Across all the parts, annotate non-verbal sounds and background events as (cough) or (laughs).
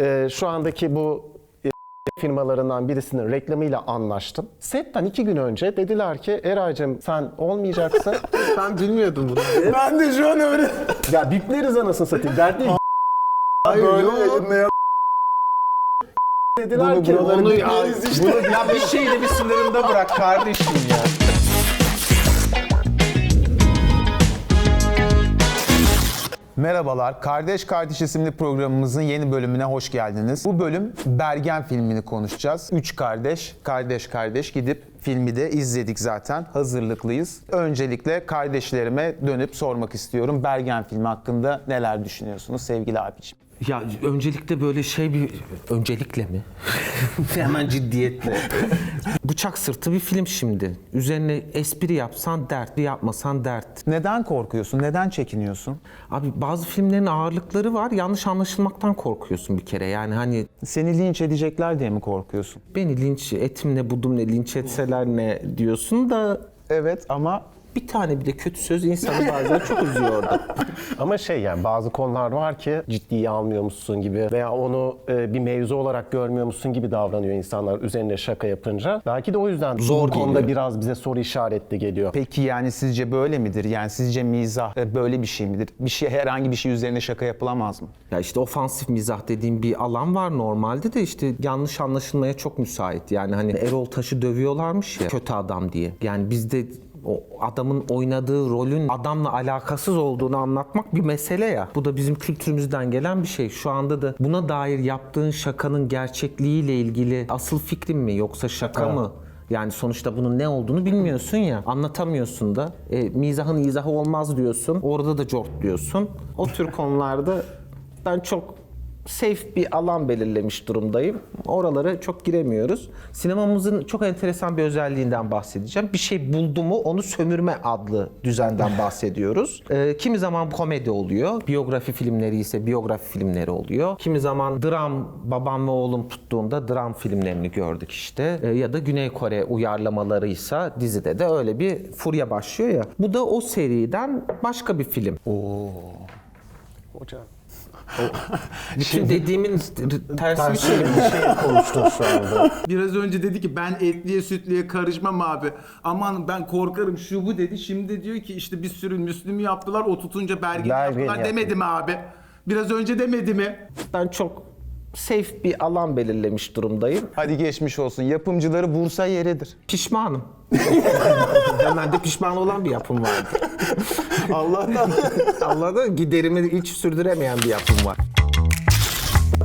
e, şu andaki bu e, firmalarından birisinin reklamıyla anlaştım. Setten iki gün önce dediler ki Eray'cığım sen olmayacaksın. (laughs) Ben bilmiyordum bunu. Ben de şu an öyle. ya bipleriz anasını satayım. Dert değil. (laughs) Hayır Böyle yayınlayan- dediler Bunu, ki bunu, onu ya, bunu ya bir şeyle bir sınırında bırak kardeşim ya. Merhabalar. Kardeş Kardeş isimli programımızın yeni bölümüne hoş geldiniz. Bu bölüm Bergen filmini konuşacağız. Üç kardeş, kardeş kardeş gidip filmi de izledik zaten. Hazırlıklıyız. Öncelikle kardeşlerime dönüp sormak istiyorum. Bergen filmi hakkında neler düşünüyorsunuz sevgili abiciğim? Ya öncelikle böyle şey bir... Öncelikle mi? (laughs) Hemen ciddiyetle. (laughs) Bıçak sırtı bir film şimdi. Üzerine espri yapsan dert, yapmasan dert. Neden korkuyorsun? Neden çekiniyorsun? Abi bazı filmlerin ağırlıkları var. Yanlış anlaşılmaktan korkuyorsun bir kere. Yani hani Seni linç edecekler diye mi korkuyorsun? beni linç etim ne budum ne linç etseler ne diyorsun da Evet ama bir tane bile kötü söz insanı bazen çok üzüyor orada. (laughs) Ama şey yani bazı konular var ki ciddiye almıyormuşsun gibi veya onu e, bir mevzu olarak görmüyormuşsun gibi davranıyor insanlar üzerine şaka yapınca. Belki de o yüzden Zor bu konuda geliyor. biraz bize soru işaretli geliyor. peki yani sizce böyle midir? Yani sizce mizah e, böyle bir şey midir? Bir şey herhangi bir şey üzerine şaka yapılamaz mı? Ya işte ofansif mizah dediğim bir alan var normalde de işte yanlış anlaşılmaya çok müsait. Yani hani Erol Taş'ı dövüyorlarmış ya kötü adam diye. Yani bizde o adamın oynadığı rolün adamla alakasız olduğunu anlatmak bir mesele ya. Bu da bizim kültürümüzden gelen bir şey. Şu anda da buna dair yaptığın şakanın gerçekliğiyle ilgili asıl fikrin mi yoksa şaka mı? Yani sonuçta bunun ne olduğunu bilmiyorsun ya, anlatamıyorsun da. E, mizahın izahı olmaz diyorsun, orada da cort diyorsun. O tür (laughs) konularda ben çok safe bir alan belirlemiş durumdayım. Oralara çok giremiyoruz. Sinemamızın çok enteresan bir özelliğinden bahsedeceğim. Bir şey buldu mu onu sömürme adlı düzenden bahsediyoruz. (laughs) Ee, kimi zaman komedi oluyor. Biyografi filmleri ise biyografi filmleri oluyor. Kimi zaman dram, babam ve oğlum tuttuğunda dram filmlerini gördük işte. Ee, ya da Güney Kore uyarlamalarıysa dizide de öyle bir furya başlıyor ya. Bu da o seriden başka bir film. Hocam. (laughs) Bütün dediğimin tersi bir şey mi? şey konuştun şu anda. Biraz önce dedi ki ben etliye sütlüye karışmam abi. Aman ben korkarım şu bu dedi. Şimdi diyor ki işte bir sürü Müslüm yaptılar. O tutunca Bergen Bergen yaptılar yaptı. demedi mi abi? Biraz önce demedi mi? Ben çok safe bir alan belirlemiş durumdayım. Hadi geçmiş olsun. Yapımcıları Bursa yeridir. Pişmanım. (laughs) Hemen de pişman olan bir yapım vardı. Allah'tan. Allah'da giderimi hiç sürdüremeyen bir yapım var.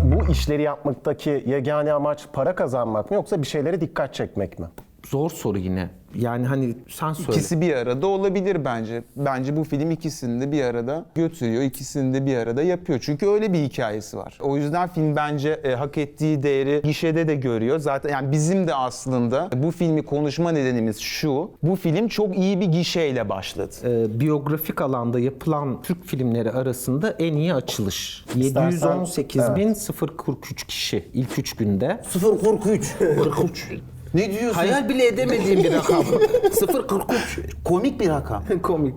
Bu işleri yapmaktaki yegane amaç para kazanmak mı yoksa bir şeylere dikkat çekmek mi? Zor soru yine. Yani hani sen söyle. İkisi bir arada olabilir bence. Bence bu film ikisini de bir arada götürüyor, ikisini de bir arada yapıyor. Çünkü öyle bir hikayesi var. O yüzden film bence e, hak ettiği değeri gişede de görüyor. Zaten yani bizim de aslında bu filmi konuşma nedenimiz şu. Bu film çok iyi bir gişeyle başladı. Ee, biyografik alanda yapılan Türk filmleri arasında en iyi açılış. İstersen- 718.043 kişi ilk 3 günde. 043. 43. ne diyorsun? Hayal bile edemediğim bir rakam. (laughs) 043. Komik bir rakam. (laughs) Komik.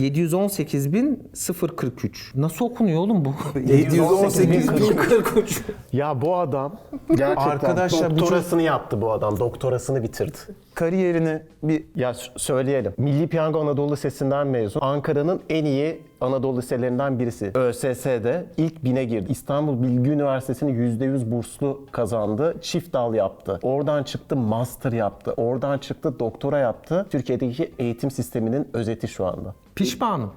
718.043. Nasıl okunuyor oğlum bu? (laughs) 718.043. Ya bu adam gerçekten Arkadaşlar bu doktorasını yaptı bu adam. Doktorasını bitirdi. Kariyerini bir Ya söyleyelim. Milli Piyango Anadolu Lisesi'nden mezun. Ankara'nın en iyi Anadolu liselerinden birisi. ÖSS'de ilk bine girdi. İstanbul Bilgi Üniversitesi'ni %100 burslu kazandı. Çift dal yaptı. Oradan çıktı master yaptı. Oradan çıktı doktora yaptı. Türkiye'deki eğitim sisteminin özeti şu anda. Pişmanım.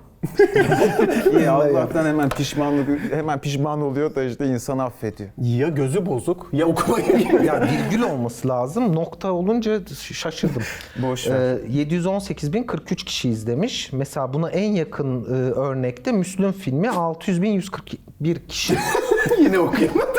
iyi Allah'tan hemen pişmanlık hemen pişman oluyor da işte insan affediyor. Ya gözü bozuk ya okumaya (laughs) Ya virgül olması lazım. Nokta olunca şaşırdım. Boş ver. Ee, 718.043 kişi izlemiş. Mesela buna en yakın e, örnekte Müslüm filmi 600.141 kişi. (laughs) Yine okuyamadım.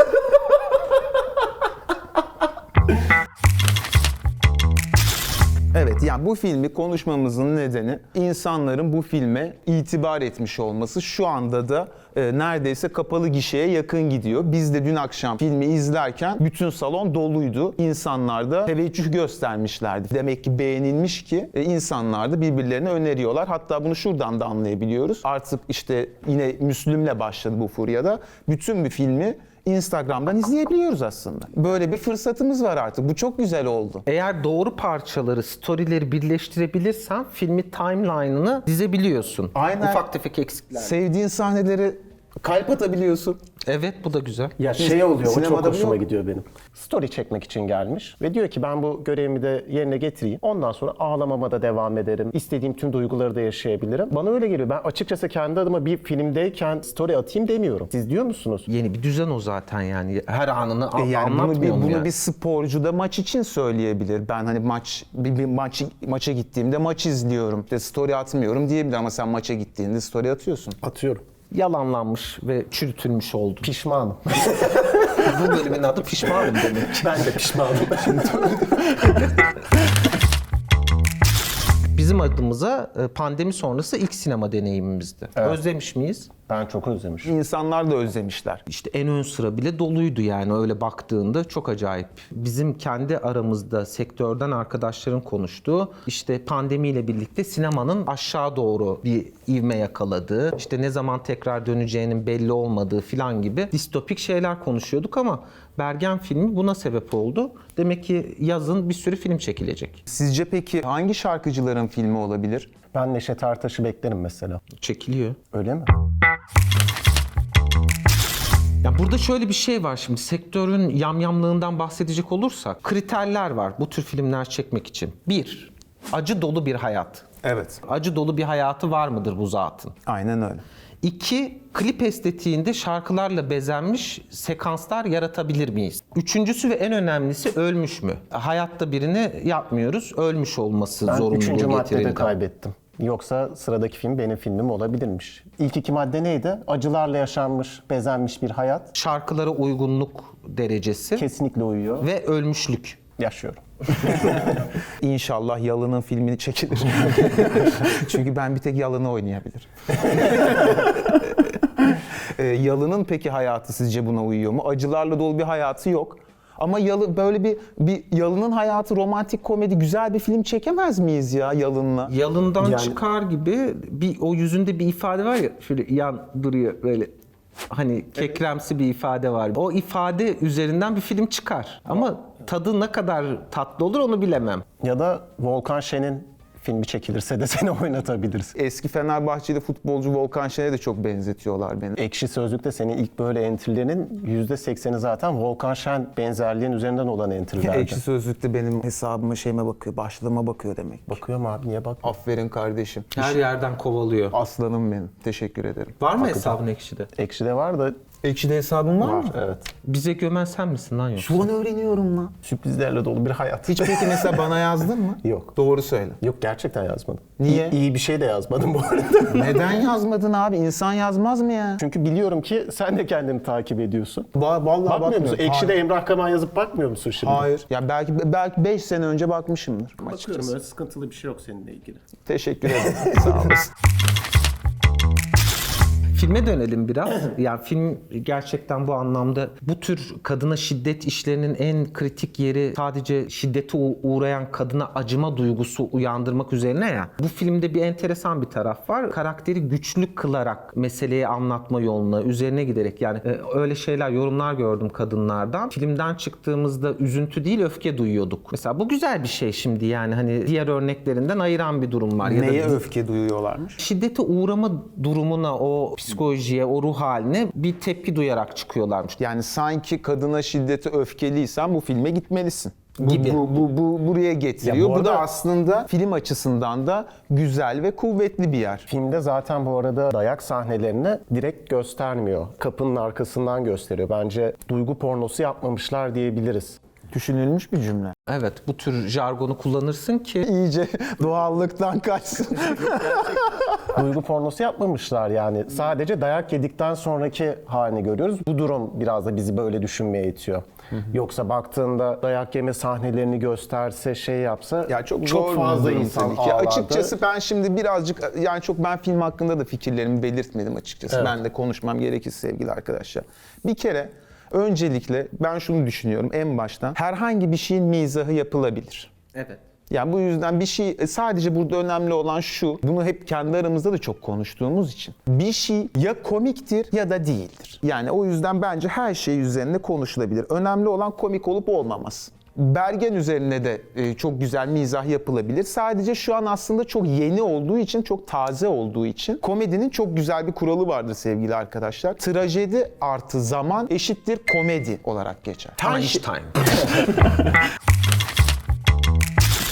Evet yani bu filmi konuşmamızın nedeni insanların bu filme itibar etmiş olması. Şu anda da e, neredeyse kapalı gişeye yakın gidiyor. Biz de dün akşam filmi izlerken bütün salon doluydu. İnsanlar da teveccüh göstermişlerdi. Demek ki beğenilmiş ki e, insanlar da birbirlerine öneriyorlar. Hatta bunu şuradan da anlayabiliyoruz. Artık işte yine Müslüm'le başladı bu furyada. Bütün bir filmi Instagram'dan izleyebiliyoruz aslında. Böyle bir fırsatımız var artık. Bu çok güzel oldu. Eğer doğru parçaları, storyleri birleştirebilirsen filmi timeline'ını dizebiliyorsun. Aynen. Ufak tefek eksikler. Sevdiğin sahneleri kalp atabiliyorsun. Evet bu da güzel. Ya şey oluyor, o çok Sinemada bu hoşuma yok. gidiyor benim. Story çekmek için gelmiş ve diyor ki ben bu görevimi de yerine getireyim. Ondan sonra ağlamama da devam ederim. İstediğim tüm duyguları da yaşayabilirim. Bana öyle geliyor. Ben açıkçası kendi adıma bir filmdeyken story atayım demiyorum. Siz diyor musunuz? Yeni bir düzen o zaten yani. Her anını E a- yani bunu bir, anlatmıyor mu bunu yani? bir sporcu da maç için söyleyebilir. Ben hani maç bir, bir maç maça gittiğimde maç izliyorum. De story atmıyorum diyebilir ama sen maça gittiğinde story atıyorsun. Atıyorum. Yalanlanmış ve çürütülmüş oldu. Pişmanım. (laughs) bu bölümün adı pişmanım demek. (laughs) ben de pişmanım. Bizim adımıza e, pandemi sonrası ilk sinema deneyimimizdi. Özlemiş miyiz? Ben çok özlemişim. İnsanlar da özlemişler. İşte en ön sıra bile doluydu yani öyle baktığında çok acayip. Bizim kendi aramızda sektörden arkadaşların konuştuğu işte pandemiyle birlikte sinemanın aşağı doğru bir ivme yakaladığı, işte ne zaman tekrar döneceğinin belli olmadığı filan gibi distopik şeyler konuşuyorduk ama Bergen filmi buna sebep oldu. Demek ki yazın bir sürü film çekilecek. Sizce peki hangi şarkıcıların filmi olabilir? Ben Neşet Ertaş'ı beklerim mesela. Çekiliyor. Öyle mi? Ya burada şöyle bir şey var şimdi sektörün yamyamlığından bahsedecek olursak kriterler var bu tür filmler çekmek için. Bir, acı dolu bir hayat. Evet. Acı dolu bir hayatı var mıdır bu zatın? Aynen öyle. İki, klip estetiğinde şarkılarla bezenmiş sekanslar yaratabilir miyiz? Üçüncüsü ve en önemlisi ölmüş mü? Hayatta birini yapmıyoruz, ölmüş olması Ben zorunluluğu üçüncü maddede getirildi. kaybettim. Yoksa sıradaki film benim filmim olabilirmiş. İlk iki madde neydi? Acılarla yaşanmış, bezenmiş bir hayat. Şarkılara uygunluk derecesi Kesinlikle uyuyor. ve ölmüşlük. Yaşıyorum. (laughs) İnşallah Yalın'ın filmini çekilir. (laughs) Çünkü ben bir tek Yalın'ı oynayabilirim. (laughs) Ee, Yalın'ın peki hayatı sizce buna uyuyor mu? Acılarla dolu bir hayatı yok. Ama Yalı böyle bir bir Yalın'ın hayatı romantik komedi güzel bir film çekemez miyiz ya Yalın'la? Yalından Yani- çıkar gibi bir o yüzünde bir ifade var ya şöyle yan duruyor böyle hani kekremsi bir ifade var. O ifade üzerinden bir film çıkar. Ama tadı ne kadar tatlı olur onu bilemem. Ya da Volkan Şen'in filmi çekilirse de (laughs) seni oynatabiliriz. Eski Fenerbahçeli futbolcu Volkan Şen'e de çok benzetiyorlar beni. Ekşi Sözlük'te senin ilk böyle entrilerinin %80'i zaten Volkan Şen benzerliğin üzerinden olan entrilerdi. Ekşi Sözlük'te benim hesabıma şeyime bakıyor, başlığıma bakıyor demek. Bakıyorum abi niye bak? Aferin kardeşim. Her yerden kovalıyor. Aslanım benim. Teşekkür ederim. Var mı hesabın ekşide? Ekşi'de var da Ekşi'de hesabın var, mı? evet. Bize gömen sen misin lan yoksa? Şu an öğreniyorum lan. Sürprizlerle dolu bir hayat. Hiç peki mesela bana yazdın mı? (laughs) Yok. Doğru söyle. Yok gerçekten yazmadım. Niye? İyi, iyi bir şey de yazmadım bu arada. (laughs) Neden yazmadın abi? İnsan yazmaz mı ya? Çünkü biliyorum ki sen de kendini takip ediyorsun. Va- vallahi Bakmıyor bakmıyorum. musun? Ekşi'de Emrah Kaman yazıp bakmıyor musun şimdi? Hayır. Ya belki belki 5 sene önce bakmışımdır. Bakıyorum öyle sıkıntılı bir şey yok seninle ilgili. Teşekkür ederim. (laughs) Sağ olasın. Filme dönelim biraz. Yani film gerçekten bu anlamda bu tür kadına şiddet işlerinin en kritik yeri sadece şiddete uğrayan kadına acıma duygusu uyandırmak üzerine ya. Bu filmde bir enteresan bir taraf var. Karakteri güçlü kılarak meseleyi anlatma yoluna, üzerine giderek yani e, öyle şeyler, yorumlar gördüm kadınlardan. Filmden çıktığımızda üzüntü değil öfke duyuyorduk. Mesela bu güzel bir şey şimdi yani hani diğer örneklerinden ayıran bir durum var. Ya da Neye öfke duyuyorlarmış? şiddete uğrama durumuna, o psikolojiye, o ruh haline bir tepki duyarak çıkıyorlarmış. Yani sanki kadına şiddete öfkeliysen bu filme gitmelisin. Bu, Gibi. bu, bu, bu buraya getiriyor. Ya bu bu, da arada- aslında film açısından da güzel ve kuvvetli bir yer. Filmde zaten bu arada dayak sahnelerini direkt göstermiyor. Kapının arkasından gösteriyor. Bence duygu pornosu yapmamışlar diyebiliriz. Düşünülmüş bir cümle. Evet, bu tür jargonu kullanırsın ki İyice (laughs) doğallıktan kaçsın. duygu pornosu yapmamışlar yani. Sadece dayak yedikten sonraki halini görüyoruz. Bu durum biraz da bizi böyle düşünmeye itiyor. Yoksa baktığında dayak yeme sahnelerini gösterse, şey yapsa Ya çok, çok zor fazla insan tabii ki. ağlardı. Açıkçası ben şimdi birazcık yani çok ben film hakkında da fikirlerimi belirtmedim açıkçası. Evet. Ben de konuşmam gerekir sevgili arkadaşlar. Bir kere öncelikle ben şunu düşünüyorum en baştan. Herhangi bir şeyin mizahı yapılabilir. Evet. Yani bu yüzden bir şey e, sadece burada önemli olan şu. Bunu hep kendi aramızda da çok konuştuğumuz için. Bir şey ya komiktir ya da değildir. Yani o yüzden bence her şey üzerine konuşulabilir. Önemli olan komik olup olmaması. Bergen üzerine de e, çok güzel mizah yapılabilir. Sadece şu an aslında çok yeni olduğu için, çok taze olduğu için komedinin çok güzel bir kuralı vardır sevgili arkadaşlar. Trajedi artı zaman eşittir komedi olarak geçer. Einstein. (laughs)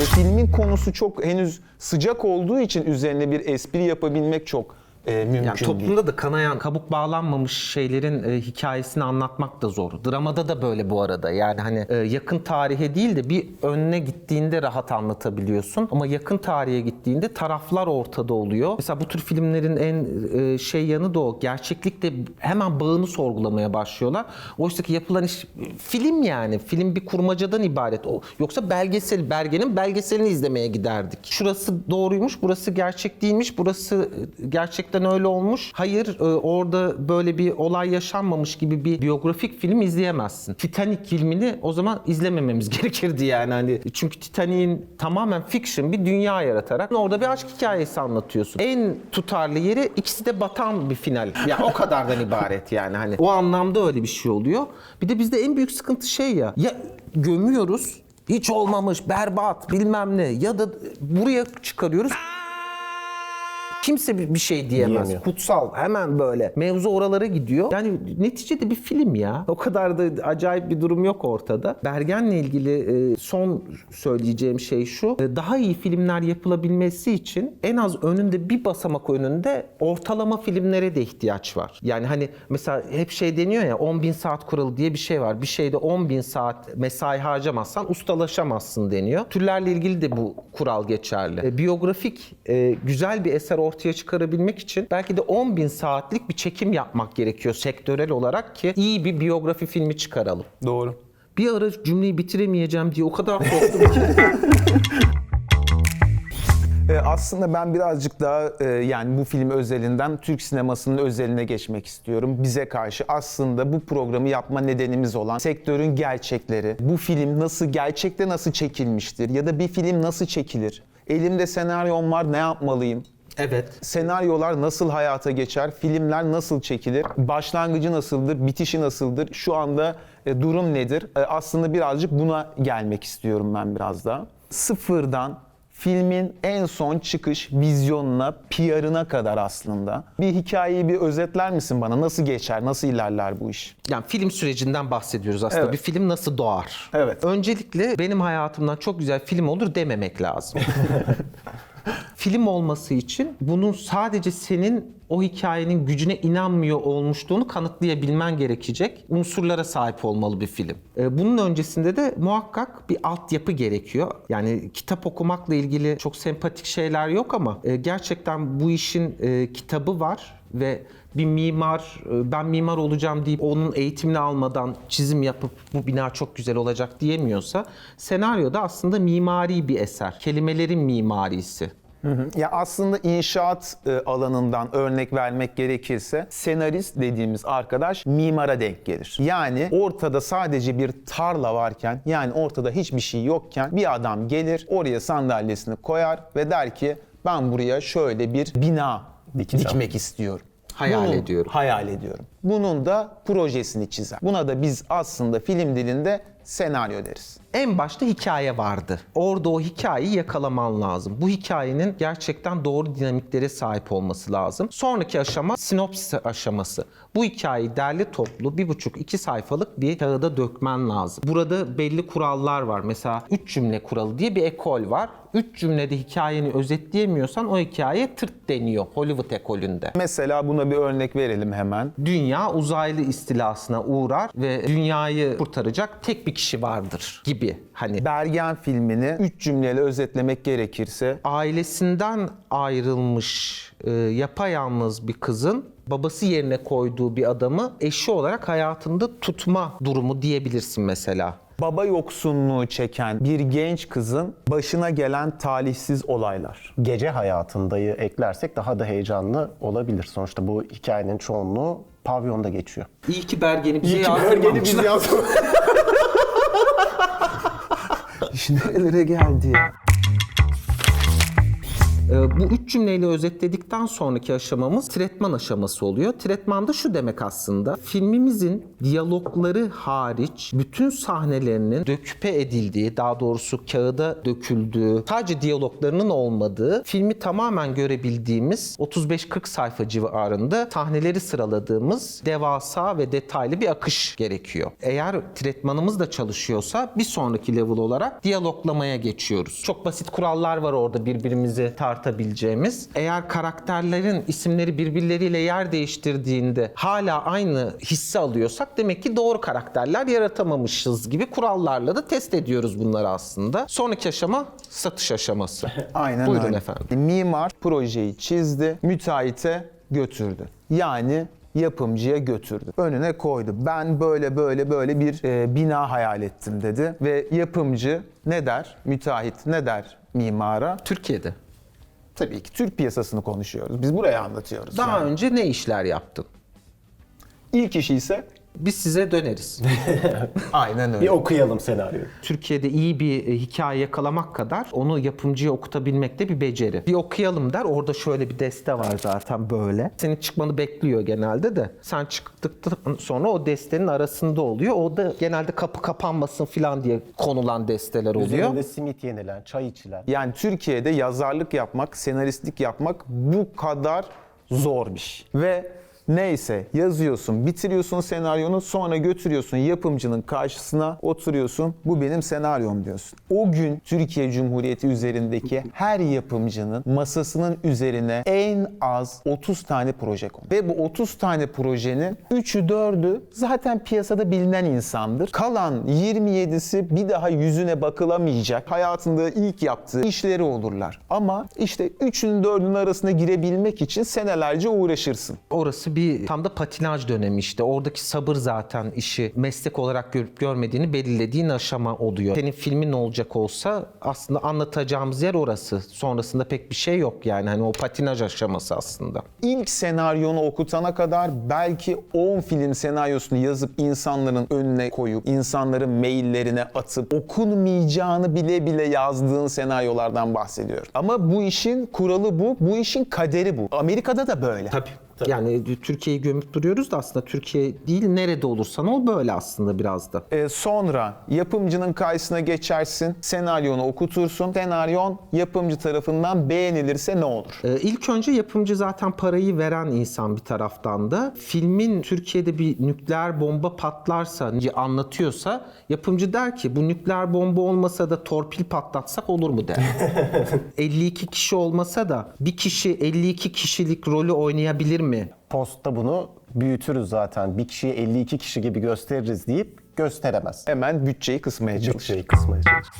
o filmin konusu çok henüz sıcak olduğu için üzerine bir espri yapabilmek çok e, mümkün Yani değil. toplumda da kanayan, kabuk bağlanmamış şeylerin e, hikayesini anlatmak da zor. Dramada da böyle bu arada. Yani hani e, yakın tarihe değil de bir önüne gittiğinde rahat anlatabiliyorsun. Ama yakın tarihe gittiğinde taraflar ortada oluyor. Mesela bu tür filmlerin en e, şey yanı da o. Gerçeklikte hemen bağını sorgulamaya başlıyorlar. Oysa ki yapılan iş film yani. Film bir kurmacadan ibaret. O, yoksa belgesel, Bergen'in belgeselini izlemeye giderdik. Şurası doğruymuş, burası gerçek değilmiş, burası e, gerçekten öyle olmuş. Hayır, e, orada böyle bir olay yaşanmamış gibi bir biyografik film izleyemezsin. Titanic filmini o zaman izlemememiz (laughs) gerekirdi yani hani. Çünkü Titanic'in tamamen fiction bir dünya yaratarak orada bir aşk hikayesi anlatıyorsun. En tutarlı yeri ikisi de batan bir final. Ya o kadardan ibaret yani hani. O anlamda öyle bir şey oluyor. Bir de bizde en büyük sıkıntı şey ya. Ya gömüyoruz. Hiç olmamış, berbat, bilmem ne. Ya da buraya çıkarıyoruz. Kimse bir bir şey diyemez. Diyemiyor. Kutsal hemen böyle. Mevzu oralara gidiyor. Yani neticede bir film ya. O kadar da acayip bir durum yok ortada. Bergen'le ilgili e, son söyleyeceğim şey şu. E, Daha iyi filmler yapılabilmesi için en az önünde bir basamak önünde ortalama filmlere de ihtiyaç var. Yani hani mesela hep şey deniyor ya 10 bin saat kuralı diye bir şey var. Bir şeyde 10 bin saat mesai harcamazsan ustalaşamazsın deniyor. Türlerle ilgili de bu kural geçerli. E, biyografik e, güzel bir eser ortaya çıkarabilmek için belki de 10 bin saatlik bir çekim yapmak gerekiyor sektörel olarak ki iyi bir biyografi filmi çıkaralım. Doğru. Bir ara cümleyi bitiremeyeceğim diye o kadar korktum ki. (laughs) E, aslında ben birazcık daha e, yani bu film özelinden Türk sinemasının özeline geçmek istiyorum. Bize karşı aslında bu programı yapma nedenimiz olan sektörün gerçekleri, bu film nasıl gerçekte nasıl çekilmiştir ya da bir film nasıl çekilir? Elimde senaryom var ne yapmalıyım? Evet. Senaryolar nasıl hayata geçer? Filmler nasıl çekilir? Başlangıcı nasıldır? Bitişi nasıldır? Şu anda e, durum nedir? E, aslında birazcık buna gelmek istiyorum ben biraz daha. Sıfırdan filmin en son çıkış vizyonuna, PR'ına kadar aslında. Bir hikayeyi bir özetler misin bana? Nasıl geçer? Nasıl ilerler bu iş? Yani film sürecinden bahsediyoruz aslında. Evet. Bir film nasıl doğar? Evet. Öncelikle benim hayatımdan çok güzel film olur dememek lazım. (laughs) film olması için bunun sadece senin o hikayenin gücüne inanmıyor olmuşluğunu kanıtlayabilmen gerekecek unsurlara sahip olmalı bir film. Ee, Bunun öncesinde de muhakkak bir altyapı gerekiyor. Yani kitap okumakla ilgili çok sempatik şeyler yok ama e, gerçekten bu işin e, kitabı var ve bir mimar e, ben mimar olacağım deyip onun eğitimini almadan çizim yapıp bu bina çok güzel olacak diyemiyorsa senaryoda aslında mimari bir eser. Kelimelerin mimarisi. Ya aslında inşaat e, alanından örnek vermek gerekirse senarist dediğimiz arkadaş mimara denk gelir. Yani ortada sadece bir tarla varken yani ortada hiçbir şey yokken bir adam gelir oraya sandalyesini koyar ve der ki ben buraya şöyle bir bina Dikeceğim. dikmek istiyorum. Hayal Bunun- ediyorum. Hayal ediyorum. Bunun da projesini çizer. Buna da biz aslında film dilinde senaryo deriz. En başta hikaye vardı. Orada o hikayeyi yakalaman lazım. Bu hikayenin gerçekten doğru dinamiklere sahip olması lazım. Sonraki aşama sinopsis aşaması. Bu hikayeyi derli toplu bir buçuk iki sayfalık bir kağıda dökmen lazım. Burada belli kurallar var. Mesela üç cümle kuralı diye bir ekol var. Üç cümlede hikayeni özetleyemiyorsan o hikaye tırt deniyor Hollywood ekolünde. Mesela buna bir örnek verelim hemen. Dünya uzaylı istilasına uğrar ve dünyayı kurtaracak tek bir kişi vardır gibi. Hani Bergen filmini üç cümleyle özetlemek gerekirse ailesinden ayrılmış e, yapayalnız bir kızın babası yerine koyduğu bir adamı eşi olarak hayatında tutma durumu diyebilirsin mesela. Baba yoksunluğu çeken bir genç kızın başına gelen talihsiz olaylar. Gece hayatındayı eklersek daha da heyecanlı olabilir. Sonuçta bu hikayenin çoğunluğu pavyonda geçiyor. İyi ki Bergen'i bize Bergen'i biz yazdık. (laughs) İş nerelere geldi ya? Ee, bu üç cümleyle özetledikten sonraki aşamamız tretman aşaması oluyor. Tretman da şu demek aslında. Filmimizin diyalogları hariç bütün sahnelerinin döküpe edildiği, daha doğrusu kağıda döküldüğü, sadece diyaloglarının olmadığı, filmi tamamen görebildiğimiz 35-40 sayfa civarında sahneleri sıraladığımız devasa ve detaylı bir akış gerekiyor. Eğer tretmanımız da çalışıyorsa bir sonraki level olarak diyaloglamaya geçiyoruz. Çok basit kurallar var orada birbirimizi tartabileceğimiz. Eğer karakterlerin isimleri birbirleriyle yer değiştirdiğinde hala aynı hissi alıyorsak demek ki doğru karakterler yaratamamışız gibi kurallarla da test ediyoruz bunları aslında. Sonraki aşama satış aşaması. (laughs) Aynen Buyurun öyle. efendim. Mimar projeyi çizdi, müteahhite götürdü. Yani yapımcıya götürdü. Önüne koydu. Ben böyle böyle böyle bir e, bina hayal ettim dedi. Ve yapımcı ne der? Müteahhit ne der mimara? Türkiye'de. Tabii ki Türk piyasasını konuşuyoruz. Biz buraya anlatıyoruz. Daha yani. önce ne işler yaptın? İlk işi ise Biz size döneriz. (laughs) aynen Bir öyle. okuyalım senaryoyu. Türkiye'de iyi bir e, hikaye yakalamak kadar onu yapımcıya okutabilmek de bir beceri. Bir okuyalım der. Orada şöyle bir deste var zaten böyle. Senin çıkmanı bekliyor genelde de. Sen çıktıktan sonra o destenin arasında oluyor. O da genelde kapı kapanmasın falan diye konulan desteler oluyor. Üzerinde simit yenilen, çay içilen. Yani Türkiye'de yazarlık yapmak, senaristlik yapmak bu kadar zor bir şey. Ve neyse yazıyorsun, bitiriyorsun senaryonu sonra götürüyorsun yapımcının karşısına oturuyorsun. Bu benim senaryom diyorsun. O gün Türkiye Cumhuriyeti üzerindeki her yapımcının masasının üzerine en az 30 tane proje kondu. Ve bu 30 tane projenin 3'ü 4'ü zaten piyasada bilinen insandır. Kalan 27'si bir daha yüzüne bakılamayacak hayatında ilk yaptığı işleri olurlar. Ama işte 3'ün 4'ün arasına girebilmek için senelerce uğraşırsın. Orası bir tam da patinaj dönemi işte. Oradaki sabır zaten işi meslek olarak görüp görmediğini belirlediğin aşama oluyor. Senin filmin olacak olsa aslında anlatacağımız yer orası. Sonrasında pek bir şey yok yani. Hani o patinaj aşaması aslında. İlk senaryonu okutana kadar belki 10 film senaryosunu yazıp insanların önüne koyup insanların maillerine atıp okunmayacağını bile bile yazdığın senaryolardan bahsediyorum. Ama bu işin kuralı bu, bu işin kaderi bu. Amerika'da da böyle. Yani Türkiye'yi gömüp duruyoruz da aslında Türkiye değil nerede olursan ol böyle aslında biraz da. Ee, sonra yapımcının karşısına geçersin, senaryonu okutursun. Senaryon yapımcı tarafından beğenilirse ne olur? Ee, ilk önce yapımcı zaten parayı veren insan bir taraftan da filmin Türkiye'de bir nükleer bomba patlarsa anlatıyorsa yapımcı der ki bu nükleer bomba olmasa da torpil patlatsak olur mu der. (laughs) 52 kişi olmasa da bir kişi 52 kişilik rolü oynayabilir mi? Postta bunu büyütürüz zaten. Bir kişiyi 52 kişi gibi gösteririz deyip gösteremez. Hemen bütçeyi kısmaya çalışır. Bütçeyi kısmaya çalışır.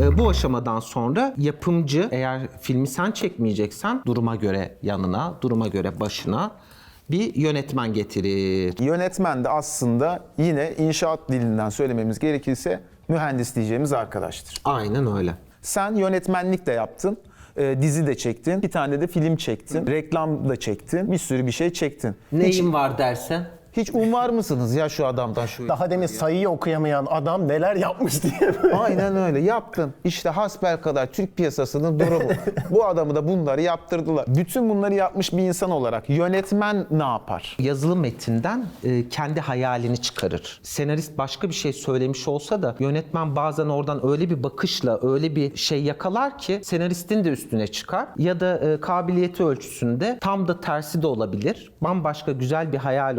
Ee, Bu aşamadan sonra yapımcı eğer filmi sen çekmeyeceksen duruma göre yanına, duruma göre başına bir yönetmen getirir. Yönetmen de aslında yine inşaat dilinden söylememiz gerekirse mühendis diyeceğimiz arkadaştır. Aynen öyle. Sen yönetmenlik de yaptın, e, dizi de çektin, bir tane de film çektin, reklam da çektin, bir sürü bir şey çektin. Neyim var dersen? Hiç umar mısınız ya şu adamdan şu Daha demin sayıyı okuyamayan adam neler yapmış diye. Aynen öyle yaptın. İşte hasbel kadar Türk piyasasının durumu. (laughs) Bu adamı da bunları yaptırdılar. Bütün bunları yapmış bir insan olarak yönetmen ne yapar? Yazılı metinden e, kendi hayalini çıkarır. Senarist başka bir şey söylemiş olsa da yönetmen bazen oradan öyle bir bakışla öyle bir şey yakalar ki senaristin de üstüne çıkar. Ya da e, kabiliyeti ölçüsünde tam da tersi de olabilir. Bambaşka güzel bir hayal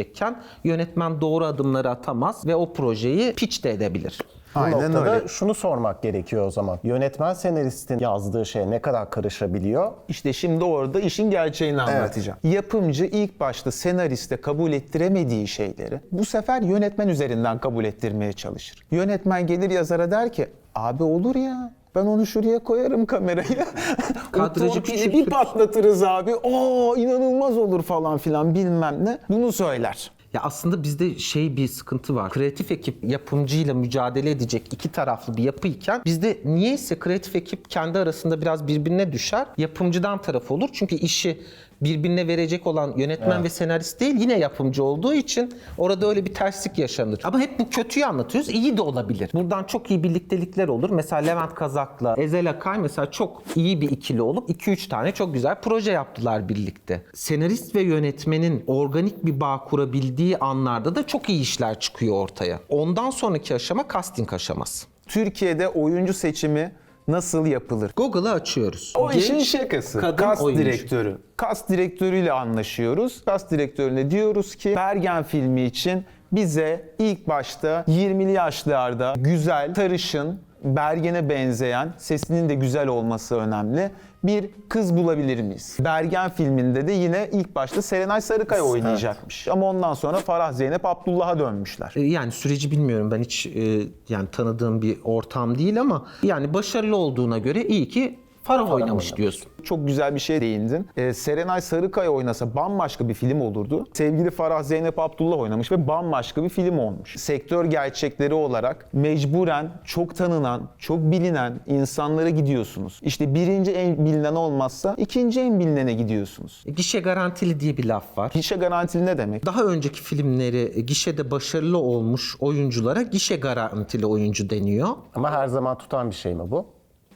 olabilecekken yönetmen doğru adımları atamaz ve o projeyi pitch de edebilir. Bu Aynen noktada öyle. şunu sormak gerekiyor o zaman. Yönetmen senaristin yazdığı şeye ne kadar karışabiliyor? İşte şimdi orada işin gerçeğini anlatacağım. Yapımcı ilk başta senariste kabul ettiremediği şeyleri bu sefer yönetmen üzerinden kabul ettirmeye çalışır. Yönetmen gelir yazara der ki abi olur ya ben onu şuraya koyarım kamerayı. (laughs) Kadrajı torpili bir patlatırız abi. Oo inanılmaz olur falan filan bilmem ne. Bunu söyler. Ya aslında bizde şey bir sıkıntı var. Kreatif ekip yapımcıyla mücadele edecek iki taraflı bir yapıyken bizde niyeyse kreatif ekip kendi arasında biraz birbirine düşer. Yapımcıdan taraf olur. Çünkü işi birbirine verecek olan yönetmen ve senarist değil yine yapımcı olduğu için orada öyle bir terslik yaşanır. Ama hep bu kötüyü anlatıyoruz. iyi de olabilir. Buradan çok iyi birliktelikler olur. Mesela Levent Kazak'la Ezel Akay mesela çok iyi bir ikili olup 2-3 tane çok güzel proje yaptılar birlikte. Senarist ve yönetmenin organik bir bağ kurabildiği anlarda da çok iyi işler çıkıyor ortaya. Ondan sonraki aşama casting aşaması. Türkiye'de oyuncu seçimi nasıl yapılır? Google'ı açıyoruz. O Genç işin şakası. kadın Kas oyuncu. direktörü. Kas direktörüyle anlaşıyoruz. Kas direktörüne diyoruz ki Bergen filmi için bize ilk başta 20'li yaşlarda güzel, sarışın, Bergen'e benzeyen, sesinin de güzel olması önemli. Bir kız bulabilir miyiz? Bergen filminde de yine ilk başta Serenay Sarıkaya oynayacakmış. Ama ondan sonra Farah Zeynep Abdullah'a dönmüşler. E, Yani süreci bilmiyorum ben hiç e, yani tanıdığım bir ortam değil ama yani başarılı olduğuna göre iyi ki Farah oynamış diyorsun. Çok güzel bir şey değindin. Ee, Serenay Sarıkaya oynasa bambaşka bir film olurdu. Sevgili Farah Zeynep Abdullah oynamış ve bambaşka bir film olmuş. Sektör gerçekleri olarak mecburen çok tanınan, çok bilinen insanlara gidiyorsunuz. İşte birinci en bilinen olmazsa ikinci en bilinene gidiyorsunuz. E, Gişe garantili diye bir laf var. Gişe garantili ne demek? Daha önceki filmleri e, gişede başarılı olmuş oyunculara gişe garantili oyuncu deniyor. Ama her zaman tutan bir şey mi bu?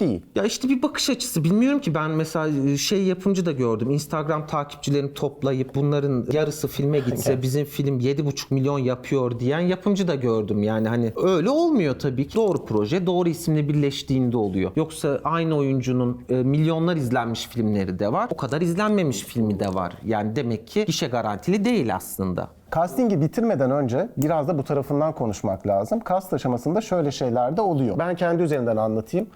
Değil. Ya işte bir bakış açısı. Bilmiyorum ki ben mesela e, şey yapımcı da gördüm. Instagram takipçilerini toplayıp bunların yarısı filme gitse bizim film 7,5 milyon yapıyor diyen yapımcı da gördüm. Yani hani öyle olmuyor tabii ki. Doğru proje doğru isimle birleştiğinde oluyor. Yoksa aynı oyuncunun e, milyonlar izlenmiş filmleri de var. O kadar izlenmemiş filmi de var. Yani demek ki gişe garantili değil aslında. Casting'i bitirmeden önce biraz da bu tarafından konuşmak lazım. Cast aşamasında şöyle şeyler de oluyor. Ben kendi üzerinden anlatayım.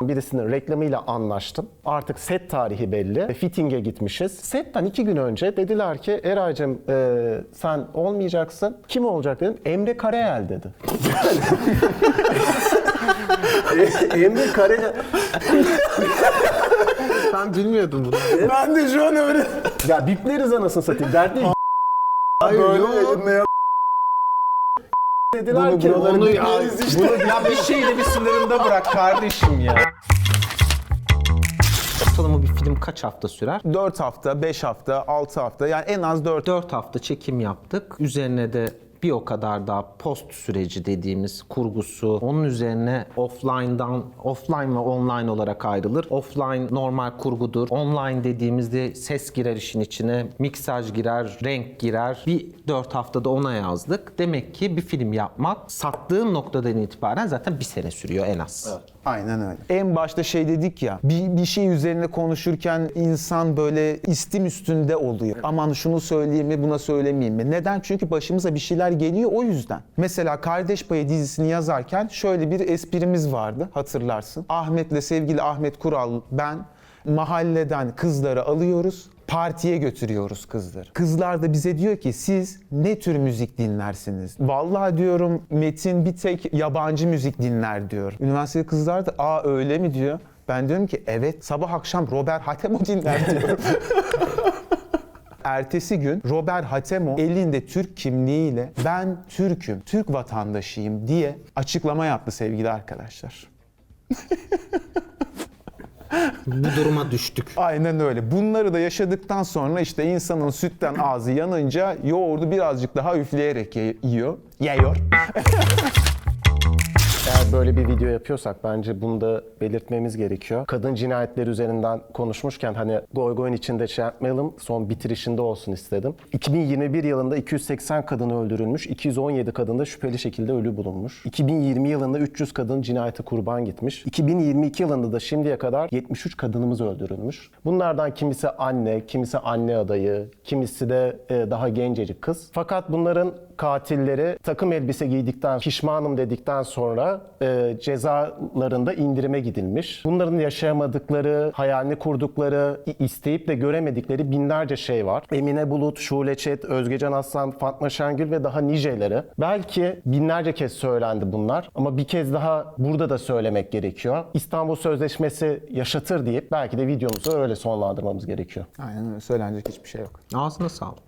Birisinin reklamıyla anlaştım. Artık set tarihi belli. Fitting'e gitmişiz. Setten iki gün önce dediler ki Eray'cığım e, sen olmayacaksın. Kim olacak dedim. Emre Karayel dedi. (laughs) Emre Karayel. Ben bilmiyordum bunu. ben de şu an öyle. ya bipleriz anasını satayım. Dertli böyle dediler ki Bunu ya, işte. bunu ya bir şeyle bir sınırında bırak kardeşim ya. Ortalama bir film kaç hafta sürer? 4 hafta, 5 hafta, 6 hafta yani en az 4 4 hafta çekim yaptık. Üzerine de bir o kadar daha post süreci dediğimiz kurgusu. Onun üzerine offline'dan offline ve online olarak ayrılır. Offline normal kurgudur. Online dediğimizde ses girer işin içine, miksaj girer, renk girer. Bir 4 haftada ona yazdık. Demek ki bir film yapmak sattığın noktadan itibaren zaten bir sene sürüyor en az. Aynen öyle. En başta şey dedik ya, bir, bir şey üzerine konuşurken insan böyle istim üstünde oluyor. Aman şunu söyleyeyim mi, buna söylemeyeyim mi? Neden? Çünkü başımıza bir şeyler geliyor o yüzden. Mesela Kardeş Payı dizisini yazarken şöyle bir esprimiz vardı hatırlarsın. Ahmet'le sevgili Ahmet Kural ben mahalleden kızları alıyoruz. Partiye götürüyoruz kızları. Kızlar da bize diyor ki siz ne tür müzik dinlersiniz? Vallahi diyorum Metin bir tek yabancı müzik dinler diyor. Üniversiteli kızlar da aa öyle mi diyor. Ben diyorum ki evet sabah akşam Robert Hatemo dinler diyorum. (laughs) Ertesi gün Robert Hatemo elinde Türk kimliğiyle ben Türk'üm, Türk vatandaşıyım diye açıklama yaptı sevgili arkadaşlar. (laughs) Bu duruma düştük. Aynen öyle. Bunları da yaşadıktan sonra işte insanın sütten ağzı yanınca yoğurdu birazcık daha üfleyerek ye- yiyor. Yiyor. (laughs) Böyle bir video yapıyorsak bence bunu da belirtmemiz gerekiyor. Kadın cinayetleri üzerinden konuşmuşken hani goy goyun içinde şey yapmayalım son bitirişinde olsun istedim. 2021 yılında 280 kadın öldürülmüş, 217 kadın da şüpheli şekilde ölü bulunmuş. 2020 yılında 300 kadın cinayete kurban gitmiş. 2022 yılında da şimdiye kadar 73 kadınımız öldürülmüş. Bunlardan kimisi anne, kimisi anne adayı, kimisi de e, daha gencecik kız. Fakat bunların katilleri takım elbise giydikten, pişmanım dedikten sonra e, cezalarında indirime gidilmiş. Bunların yaşayamadıkları, hayalini kurdukları, isteyip de göremedikleri binlerce şey var. Emine Bulut, Şule Çet, Özgecan Aslan, Fatma Şengül ve daha niceleri. Belki binlerce kez söylendi bunlar ama bir kez daha burada da söylemek gerekiyor. İstanbul Sözleşmesi yaşatır deyip belki de videomuzu öyle sonlandırmamız gerekiyor. Aynen öyle. Söylenecek hiçbir şey yok. Ağzına sağlık.